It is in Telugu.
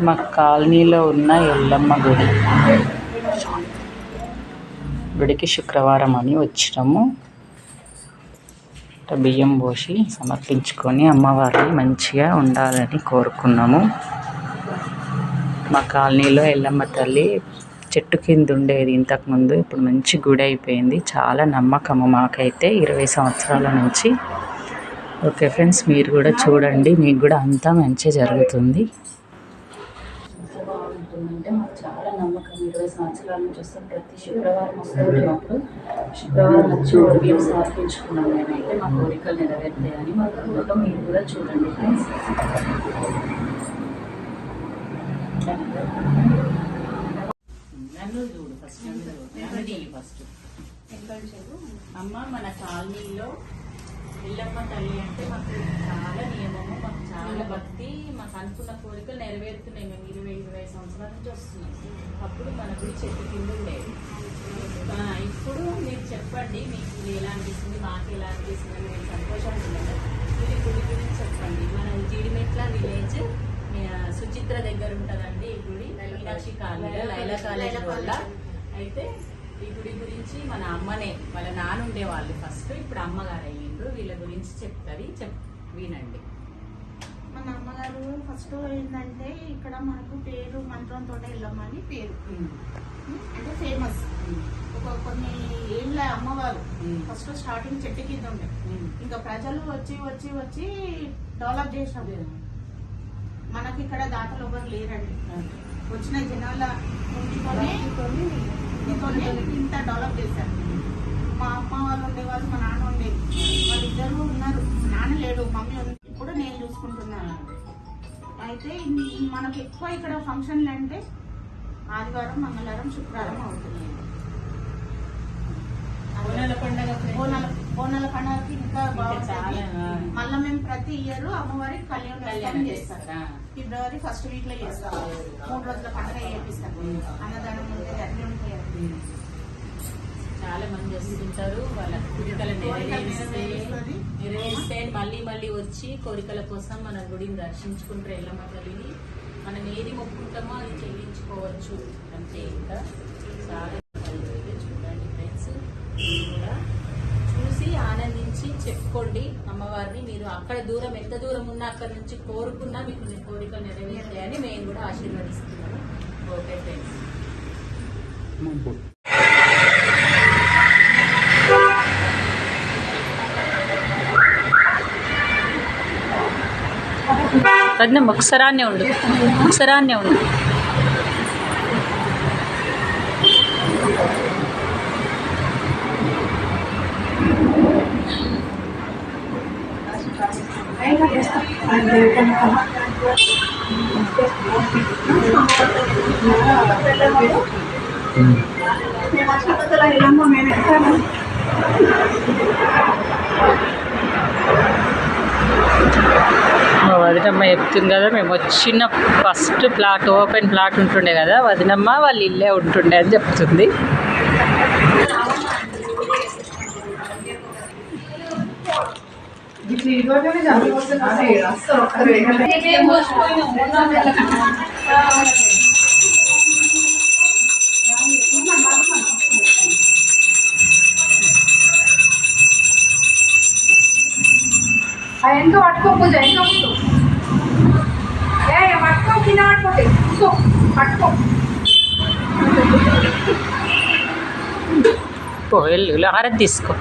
మా కాలనీలో ఉన్న ఎల్లమ్మ గుడి. గుడికి శుక్రవారం అని వచ్చినాము. బియ్యం పోసి సమర్పించుకొని అమ్మవారిని మంచిగా ఉండాలని కోరుకున్నాము. మా కాలనీలో ఎల్లమ్మ తల్లి చెట్టు కింద ఉండేది ఇంతకుముందు. ఇప్పుడు మంచి గుడి అయిపోయింది. చాలా నమ్మకము మాకైతే. ఇరవై సంవత్సరాల నుంచి ఓకే ఫ్రెండ్స్ మీరు కూడా చూడండి. మీకు కూడా అంతా మంచి జరుగుతుంది. చాలా నమ్మకం. ఇరవై సంవత్సరాల నుంచి వస్తాం ప్రతి శుక్రవారం శుక్రవారం వచ్చి బియ్యం సమర్పించుకున్నాం మేమైతే. మా కోరికలు నెరవేరుతాయని మాకు నమ్మకం మీరు కూడా చూడండి ఫ్రెండ్స్. నన్ను చూడు ఫస్ట్. నన్ను చూడు. ఫస్ట్. అమ్మ మన కాలనీలో ఎల్లమ్మ తల్లి అంటే మాకు చాలా నియమము మాకు చాలా భక్తి మాకు అనుకున్న కోరికలు నెరవేరుతున్నాయి. మేము ఇరవై ఇరవై సంవత్సరాల నుంచి వస్తున్నాం. అప్పుడు మన గుడి చెట్టు కింద ఉండేది. ఇప్పుడు మీరు చెప్పండి మీకు ఎలా అనిపిస్తుంది మాకు ఎలా అనిపిస్తుంది అని మేము సంతోషంగా ఉన్నాము మీరు గుడి గురించి చెప్పండి. మన జీడిమెట్ల విలేజ్ సుచిత్ర దగ్గర ఉంటుందండి ఈ గుడి. మీనాక్షి కాలనీ లైలా కాలేజ్ వల్ల. అయితే ఈ గుడి గురించి మన అమ్మనే వాళ్ళ నాన్న ఉండేవాళ్ళు ఫస్ట్ ఇప్పుడు అమ్మగారు అయ్యిండ్రు వీళ్ళ గురించి చెప్తుంది చెప్ వినండి. మన అమ్మగారు ఫస్ట్ ఏంటంటే ఇక్కడ మనకు పేరు మంత్రంతో వెళ్ళమని పేరు. అంటే ఫేమస్ ఒక కొన్ని ఏళ్ళ అమ్మవారు ఫస్ట్ స్టార్టింగ్ చెట్టు కింద ఉండే. ఇంకా ప్రజలు వచ్చి వచ్చి వచ్చి డెవలప్ చేసినారు మనకి ఇక్కడ దాతలు ఎవరు లేరండి. వచ్చిన జనాల దీంతోనే ఇంత డెవలప్ చేశారు. మా అమ్మ వాళ్ళు ఉండేవాళ్ళు మా నాన్న ఉండేది. వాళ్ళిద్దరూ ఉన్నారు. నాన్న లేడు మమ్మీ ఉంది. ఇప్పుడు నేను చూసుకుంటున్నాను. అయితే మనకి ఎక్కువ ఇక్కడ ఫంక్షన్లు అంటే ఆదివారం మంగళవారం శుక్రవారం అవుతుంది బోనాల పండగ బోనాల పండుగకి ఇంకా బాగుంటుంది. మళ్ళీ మేము ప్రతి ఇయర్ అమ్మవారికి కళ్యాణం కళ్యాణం చేస్తాం. ఫిబ్రవరి ఫస్ట్ వీక్లో చేస్తాం. మూడు రోజుల పండుగ చేపిస్తాం. అన్నదానం ఉంటుంది అన్ని ఉంటాయి. చాలా మంది వస్తుంటారు వాళ్ళ కోరికలు నెరవేరిస్తే నెరవేరుస్తుంది. నెరవేరిస్తే మళ్ళీ మళ్ళీ వచ్చి కోరికల కోసం మన గుడిని దర్శించుకుంటారు ఎల్లమ్మ తల్లిని మనం ఏది మొక్కుంటామో అది చెల్లించుకోవచ్చు. అంతే ఇంకా. చాలా బాగుంది. చూడండి ఫ్రెండ్స్ మీరు కూడా చూసి ఆనందించి చెప్పుకోండి అమ్మవారిని. మీరు అక్కడ దూరం ఎంత దూరం ఉన్నా అక్కడ నుంచి కోరుకున్నా మీకు మీ కోరికలు నెరవేరుతాయని మేము కూడా ఆశీర్వదిస్తున్నాము. ఓకే థ్యాంక్స్ రత్నం ఒకసారాన్నే ఉండు. ఒకసారాన్నే ఉండు. మా వదినమ్మ చెప్తుంది కదా మేము వచ్చిన ఫస్ట్ ప్లాట్ ఓపెన్ ప్లాట్ ఉంటుండే కదా వదినమ్మ వాళ్ళ ఇల్లే ఉంటుండే అని చెప్తుంది. ఎంత పట్టుకో పూజ ఎంత కూర్చో ఏ పట్టుకో కింద పట్టుకోతే కూర్చో పట్టుకో పో వెళ్ళు ఆరతి తీసుకో